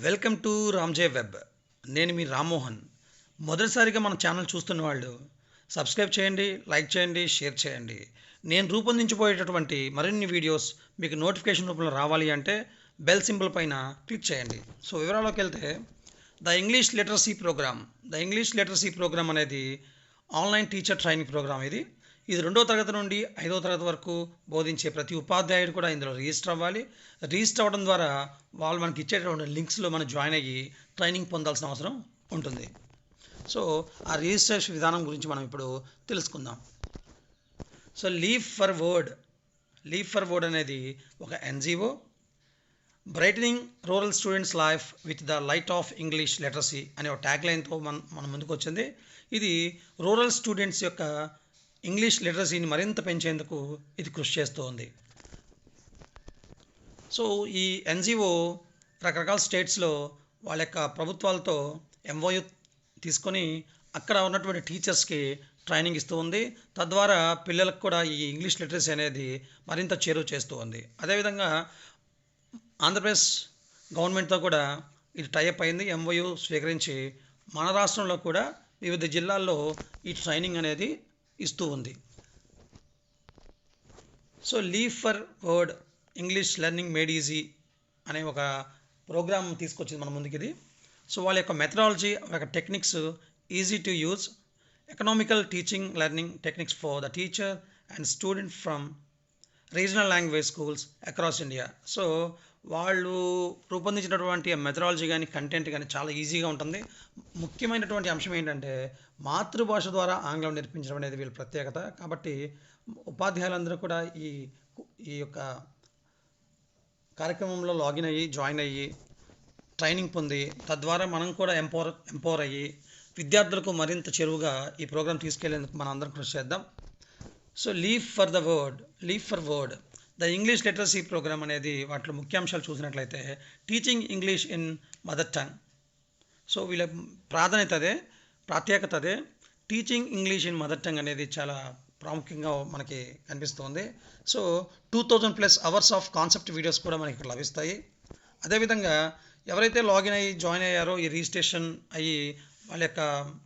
Welcome to రామ్జే web. నేను మీ రామ్మోహన్. మొదటిసారిగా మన ఛానల్ చూస్తున్న వాళ్ళు సబ్స్క్రైబ్ చేయండి లైక్ చేయండి షేర్ చేయండి. నేను రూపొందించబోయేటటువంటి మరిన్ని వీడియోస్ మీకు నోటిఫికేషన్ రూపంలో రావాలి అంటే బెల్ సింబల్ పైన క్లిక్ చేయండి. సో వివరాల్లోకి వెళ్తే the English literacy program. The English literacy program అనేది ఆన్లైన్ టీచర్ ట్రైనింగ్ ప్రోగ్రామ్ ఇది. ఇది రెండో తరగతి నుండి ఐదో తరగతి వరకు బోధించే ప్రతి ఉపాధ్యాయుడు కూడా ఇందులో రిజిస్టర్ అవ్వాలి. రిజిస్టర్ అవ్వడం ద్వారా వాళ్ళు మనకి ఇచ్చేటటువంటి లింక్స్లో మనం జాయిన్ అయ్యి ట్రైనింగ్ పొందాల్సిన అవసరం ఉంటుంది. సో ఆ రిజిస్ట్రేషన్ విధానం గురించి మనం ఇప్పుడు తెలుసుకుందాం. So Leap for Word. Leap for Word అనేది ఒక NGO. Brightening rural students life with the light of English literacy అనే ఒక ట్యాగ్ లైన్తో మన మన ముందుకు వచ్చింది ఇది రూరల్ స్టూడెంట్స్ యొక్క ఇంగ్లీష్ లిటరసీని మరింత పెంచేందుకు ఇది కృషి చేస్తోంది. సో ఈ ఎన్జిఓ రకరకాల స్టేట్స్లో వాళ్ళ యొక్క ప్రభుత్వాలతో ఎంఓయు తీసుకొని అక్కడ ఉన్నటువంటి టీచర్స్కి ట్రైనింగ్ ఇస్తూ ఉంది. తద్వారా పిల్లలకు కూడా ఈ ఇంగ్లీష్ లిటరసీ అనేది మరింత చేరువ చేస్తూ ఉంది. అదేవిధంగా ఆంధ్రప్రదేశ్ గవర్నమెంట్తో కూడా ఇది టైప్ అయింది. ఎంఓయు స్వీకరించి మన రాష్ట్రంలో కూడా వివిధ జిల్లాల్లో ఈ ట్రైనింగ్ అనేది ఇస్తూ ఉంది. So Leap for Word English learning made easy అనే ఒక ప్రోగ్రామ్ తీసుకొచ్చింది మన ముందుకి ఇది సో వాళ్ళ యొక్క మెథడాలజీ వాళ్ళ యొక్క techniques easy to use economical teaching learning techniques for the teacher and student from regional language schools across India so వాళ్ళు రూపొందించినటువంటి మెథడాలజీ కానీ కంటెంట్ కానీ చాలా ఈజీగా ఉంటుంది. ముఖ్యమైనటువంటి అంశం ఏంటంటే మాతృభాష ద్వారా ఆంగ్లం నేర్పించడం అనేది వీళ్ళ ప్రత్యేకత. కాబట్టి ఉపాధ్యాయులందరూ కూడా ఈ ఈ యొక్క కార్యక్రమంలో లాగిన్ అయ్యి జాయిన్ అయ్యి ట్రైనింగ్ పొంది తద్వారా మనం కూడా ఎంపవర్ ఎంపవర్ అయ్యి విద్యార్థులకు మరింత చెరువుగా ఈ ప్రోగ్రాం తీసుకెళ్ళేందుకు మనం అందరం కృషి చేద్దాం. So Leap for the Word Leap for Word the English literacy program అనేది వాటిలో ముఖ్యాంశాలు చూసినట్లయితే teaching English in mother tongue. So వీళ్ళ ప్రాధాన్యత అదే ప్రత్యేకత అదే. Teaching English in mother tongue అనేది చాలా ప్రాముఖ్యంగా మనకి కనిపిస్తుంది. So two thousand plus hours of concept videos కూడా మనకి ఇక్కడ లభిస్తాయి. అదేవిధంగా ఎవరైతే లాగిన్ అయ్యి జాయిన్ అయ్యారో ఈ రిజిస్ట్రేషన్ అయ్యి వాళ్ళ యొక్క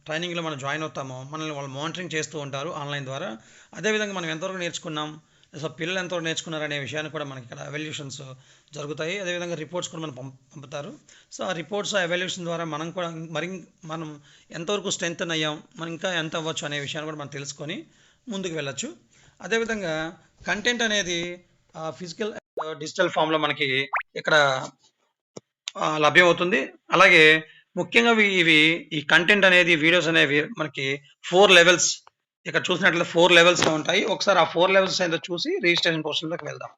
ట్రైనింగ్లో మనం జాయిన్ అవుతామో మనల్ని వాళ్ళు మానిటరింగ్ చేస్తూ ఉంటారు ఆన్లైన్ ద్వారా. అదేవిధంగా మనం ఎంతవరకు నేర్చుకున్నాం సో పిల్లలు ఎంతవరకు నేర్చుకున్నారు అనే విషయాన్ని కూడా మనకి ఇక్కడ అవల్యూషన్స్ జరుగుతాయి. అదేవిధంగా రిపోర్ట్స్ కూడా మనం పంపుతారు. సో ఆ రిపోర్ట్స్ ఆ అవల్యూషన్ ద్వారా మనం కూడా మరి మనం ఎంతవరకు స్ట్రెంత్ అయ్యాం మనం ఇంకా ఎంత అవ్వచ్చు అనే విషయాన్ని కూడా మనం తెలుసుకొని ముందుకు వెళ్ళచ్చు. అదేవిధంగా కంటెంట్ అనేది ఫిజికల్ డిజిటల్ ఫామ్లో మనకి ఇక్కడ లభ్యమవుతుంది. అలాగే ముఖ్యంగా ఇవి ఈ కంటెంట్ అనేది వీడియోస్ అనేవి మనకి ఫోర్ లెవెల్స్ ఇక్కడ చూసినట్లయితే ఫోర్ లెవెల్స్ ఉంటాయి. ఒకసారి ఆ ఫోర్ లెవెల్స్ ఏంటో చూసి రిజిస్ట్రేషన్ పోర్షన్లోకి వెళ్దాం.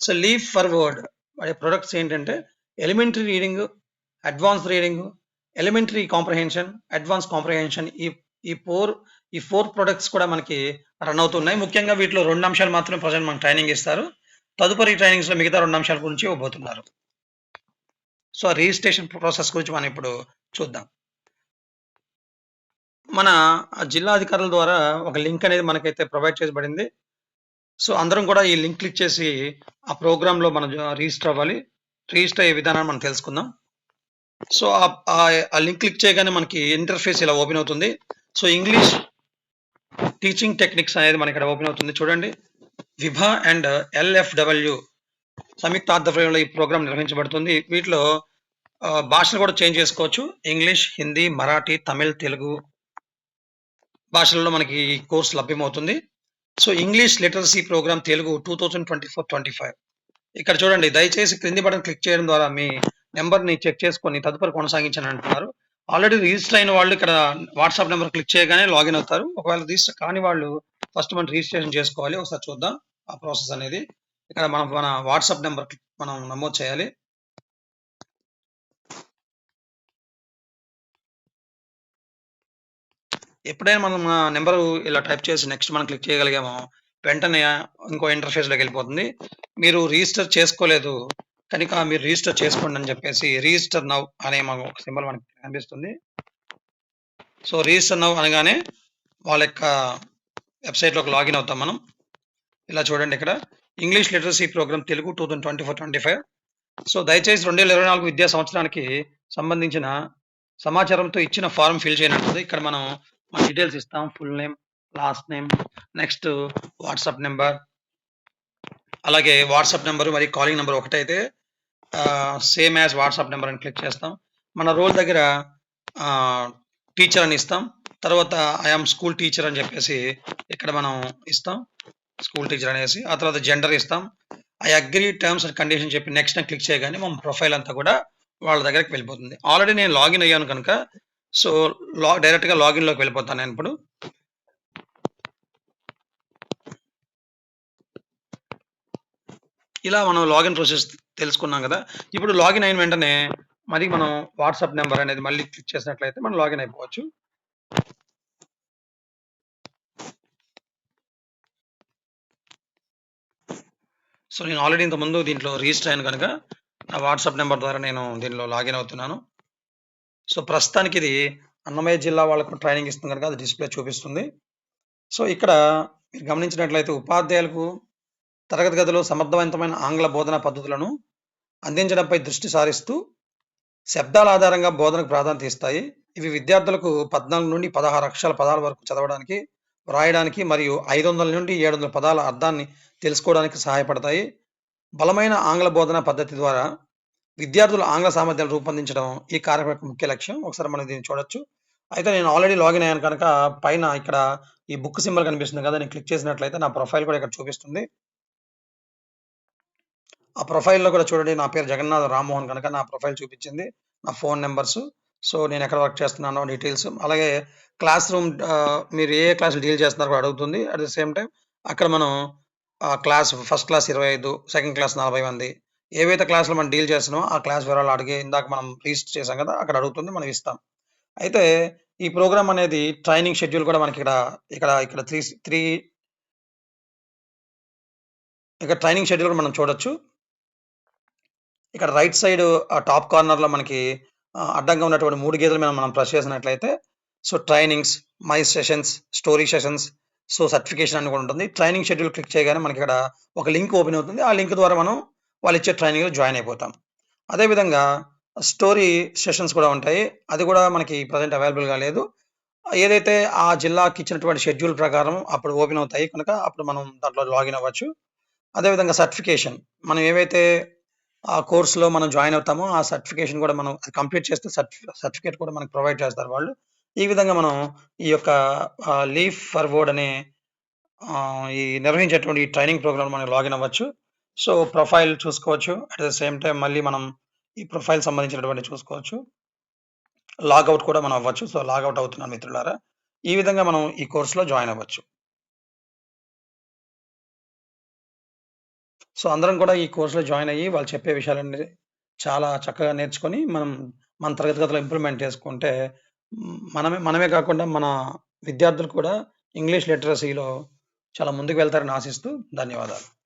సో లీవ్ ఫర్వర్డ్ వాడి ప్రొడక్ట్స్ ఏంటంటే elementary reading advance reading elementary comprehension advance comprehension ఈ ఈ ఫోర్ ఈ ఫోర్ ప్రొడక్ట్స్ కూడా మనకి రన్ అవుతున్నాయి. ముఖ్యంగా వీటిలో రెండు అంశాలు మాత్రమే ప్రజెంట్ మనకు ట్రైనింగ్ ఇస్తారు. తదుపరి ట్రైనింగ్స్లో మిగతా రెండు అంశాల గురించి ఇవ్వబోతున్నారు. సో రిజిస్ట్రేషన్ ప్రాసెస్ గురించి మనం ఇప్పుడు చూద్దాం. మన జిల్లా అధికారుల ద్వారా ఒక లింక్ అనేది మనకైతే ప్రొవైడ్ చేయబడింది. సో అందరం కూడా ఈ లింక్ క్లిక్ చేసి ఆ ప్రోగ్రాంలో మనం రిజిస్టర్ అవ్వాలి. రిజిస్టర్ అయ్యే విధానాన్ని మనం తెలుసుకుందాం. సో ఆ- ఆ- లింక్ క్లిక్ చేయగానే మనకి ఇంటర్ఫేస్ ఇలా ఓపెన్ అవుతుంది. సో ఇంగ్లీష్ టీచింగ్ టెక్నిక్స్ అనేది మనకి ఇక్కడ ఓపెన్ అవుతుంది. చూడండి. విభా అండ్ ఎల్ఎఫ్డబ్ల్యూ సంయుక్త ఆధ్వర్యంలో ఈ ప్రోగ్రామ్ నిర్వహించబడుతుంది. వీటిలో భాషలు కూడా చేంజ్ చేసుకోవచ్చు. ఇంగ్లీష్ హిందీ మరాఠీ తమిళ్ తెలుగు భాషల్లో మనకి ఈ కోర్స్ లభ్యమవుతుంది. So English literacy program Telugu two thousand twenty four twenty five ఇక్కడ చూడండి దయచేసి క్రింది బటన్ క్లిక్ చేయడం ద్వారా మీ నెంబర్ని చెక్ చేసుకొని తదుపరి కొనసాగించని అంటున్నారు ఆల్రెడీ రిజిస్టర్ అయిన వాళ్ళు ఇక్కడ వాట్సాప్ నెంబర్ క్లిక్ చేయగానే లాగిన్ అవుతారు. ఒకవేళ రిజిస్టర్ కాని వాళ్ళు ఫస్ట్ మనం రిజిస్ట్రేషన్ చేసుకోవాలి. ఒకసారి చూద్దాం ఆ ప్రాసెస్ అనేది. ఇక్కడ మనం మన వాట్సాప్ నెంబర్ మనం నమోదు చేయాలి. ఎప్పుడైనా మనం నెంబర్ ఇలా టైప్ చేసి నెక్స్ట్ మనం క్లిక్ చేయగలిగామో వెంటనే ఇంకో ఇంటర్ఫేస్లోకి వెళ్ళిపోతుంది. మీరు రిజిస్టర్ చేసుకోలేదు కనుక మీరు రిజిస్టర్ చేసుకోండి అని చెప్పేసి రిజిస్టర్ నవ్ అనే మాకు ఒక సింబల్ మనకి కనిపిస్తుంది. సో రిజిస్టర్ నవ్ అనగానే వాళ్ళ యొక్క వెబ్సైట్లోకి లాగిన్ అవుతాం మనం. ఇలా చూడండి ఇక్కడ. English literacy program Telugu two thousand twenty four twenty five so దయచేసి రెండు వేల ఇరవై నాలుగు విద్యా సంవత్సరానికి సంబంధించిన సమాచారంతో ఇచ్చిన ఫారం ఫిల్ చేయనట్టుంది ఇక్కడ మనం డీటెయిల్స్ ఇస్తాం. Full name last name next WhatsApp number అలాగే వాట్సాప్ నెంబర్ మరి కాలింగ్ నెంబర్ ఒకటైతే సేమ్ యాజ్ వాట్సాప్ నెంబర్ అని క్లిక్ చేస్తాం. మన రోల్ దగ్గర టీచర్ అని ఇస్తాం. తర్వాత ఐఆమ్ స్కూల్ టీచర్ అని చెప్పేసి ఇక్కడ మనం ఇస్తాం. స్కూల్ టీచర్ అనేసి. ఆ తర్వాత జెండర్ ఇస్తాం. I agree terms and condition చెప్పి నెక్స్ట్ క్లిక్ చేయగానే మన ప్రొఫైల్ అంతా కూడా వాళ్ళ దగ్గరికి వెళ్ళిపోతుంది. ఆల్రెడీ నేను లాగిన్ అయ్యాను కనుక సో లా డైరెక్ట్గా లాగిన్లోకి వెళ్ళిపోతాను నేను ఇప్పుడు. ఇలా మనం లాగిన్ ప్రాసెస్ తెలుసుకున్నాం కదా. ఇప్పుడు లాగిన్ అయిన వెంటనే మరి మనం వాట్సాప్ నెంబర్ అనేది మళ్ళీ క్లిక్ చేసినట్లయితే మనం లాగిన్ అయిపోవచ్చు. సో నేను ఆల్రెడీ ఇంతకుముందు దీంట్లో రిజిస్టర్ అయ్యాను కనుక నా వాట్సాప్ నెంబర్ ద్వారా నేను దీనిలో లాగిన్ అవుతున్నాను. సో ప్రస్తుతానికి ఇది అన్నమయ్య జిల్లా వాళ్ళకు ట్రైనింగ్ ఇస్తుంది కనుక అది డిస్ప్లే చూపిస్తుంది. సో ఇక్కడ మీరు గమనించినట్లయితే ఉపాధ్యాయులకు తరగతి గదిలో సమర్థవంతమైన ఆంగ్ల బోధనా పద్ధతులను అందించడంపై దృష్టి సారిస్తూ శబ్దాల ఆధారంగా బోధనకు ప్రాధాన్యత ఇస్తాయి. ఇవి విద్యార్థులకు పద్నాలుగు నుండి పదహారు అక్షరాల పదాల వరకు చదవడానికి వ్రాయడానికి మరియు ఐదు వందల నుండి ఏడు వందల పదాల అర్థాన్ని తెలుసుకోవడానికి సహాయపడతాయి. బలమైన ఆంగ్ల బోధన పద్ధతి ద్వారా విద్యార్థుల ఆంగ్ల సామర్థ్యాలు రూపొందించడం ఈ కార్యక్రమం యొక్క ముఖ్య లక్ష్యం. ఒకసారి మనం దీన్ని చూడొచ్చు. అయితే నేను ఆల్రెడీ లాగిన్ అయ్యాను కనుక పైన ఇక్కడ ఈ బుక్ సింబల్ కనిపిస్తుంది కదా నేను క్లిక్ చేసినట్లయితే నా ప్రొఫైల్ కూడా ఇక్కడ చూపిస్తుంది. ఆ ప్రొఫైల్లో కూడా చూడండి నా పేరు జగన్నాథ్ రామ్మోహన్ కనుక నా ప్రొఫైల్ చూపించింది నా ఫోన్ నెంబర్స్ సో నేను ఎక్కడ వర్క్ చేస్తున్నానో డీటెయిల్స్ అలాగే క్లాస్ రూమ్ మీరు ఏ క్లాస్ డీల్ చేస్తున్నారో కూడా అడుగుతుంది. అట్ ద సేమ్ టైం అక్కడ మనం క్లాస్ ఫస్ట్ క్లాస్ ఇరవై ఐదు సెకండ్ క్లాస్ నలభై మంది. ఏవైతే క్లాసులు మనం డీల్ చేస్తున్నామో ఆ క్లాస్ వివరాలు అడిగి ఇందాక మనం రిజిస్టర్ చేసాం కదా అక్కడ అడుగుతుంది మనం ఇస్తాం. అయితే ఈ ప్రోగ్రామ్ అనేది ట్రైనింగ్ షెడ్యూల్ కూడా మనకి ఇక్కడ ఇక్కడ ఇక్కడ త్రీ త్రీ ఇక్కడ ట్రైనింగ్ షెడ్యూల్ కూడా మనం చూడొచ్చు. ఇక్కడ రైట్ సైడ్ ఆ టాప్ కార్నర్లో మనకి అడ్డంగా ఉన్నటువంటి మూడు గీతల మీద మనం ప్రెస్ చేసినట్లయితే so trainings my sessions story sessions so certification అని కూడా ఉంటుంది. ట్రైనింగ్ షెడ్యూల్ క్లిక్ చేయగానే మనకి ఇక్కడ ఒక లింక్ ఓపెన్ అవుతుంది. ఆ లింక్ ద్వారా మనం వాళ్ళు ఇచ్చే ట్రైనింగ్లో జాయిన్ అయిపోతాం. అదేవిధంగా స్టోరీ సెషన్స్ కూడా ఉంటాయి. అది కూడా మనకి ప్రజెంట్ అవైలబుల్గా లేదు. ఏదైతే ఆ జిల్లాకి ఇచ్చినటువంటి షెడ్యూల్ ప్రకారం అప్పుడు ఓపెన్ అవుతాయి కనుక అప్పుడు మనం దాంట్లో లాగిన్ అవ్వచ్చు. అదేవిధంగా సర్టిఫికేషన్ మనం ఏవైతే ఆ కోర్సులో మనం జాయిన్ అవుతామో ఆ సర్టిఫికేషన్ కూడా మనం కంప్లీట్ చేస్తే సర్టిఫికేట్ కూడా మనకు ప్రొవైడ్ చేస్తారు వాళ్ళు. ఈ విధంగా మనం ఈ యొక్క లీఫ్ ఫర్వర్డ్ అనే ఈ నిర్వహించేటువంటి ఈ ట్రైనింగ్ ప్రోగ్రామ్ మనం లాగిన్ అవ్వచ్చు. సో ప్రొఫైల్ చూసుకోవచ్చు. అట్ ద సేమ్ టైం మళ్ళీ మనం ఈ ప్రొఫైల్ సంబంధించినటువంటి చూసుకోవచ్చు. లాగౌట్ కూడా మనం అవ్వచ్చు. సో లాగౌట్ అవుతున్నాను మిత్రులారా. ఈ విధంగా మనం ఈ కోర్సులో జాయిన్ అవ్వచ్చు. సో అందరం కూడా ఈ కోర్సులో జాయిన్ అయ్యి వాళ్ళు చెప్పే విషయాలన్నీ చాలా చక్కగా నేర్చుకొని మనం మన తరగతి గదిలో ఇంప్లిమెంట్ చేసుకుంటే మనమే మనమే కాకుండా మన విద్యార్థులు కూడా ఇంగ్లీష్ లిటరసీలో చాలా ముందుకు వెళ్తారని ఆశిస్తూ ధన్యవాదాలు.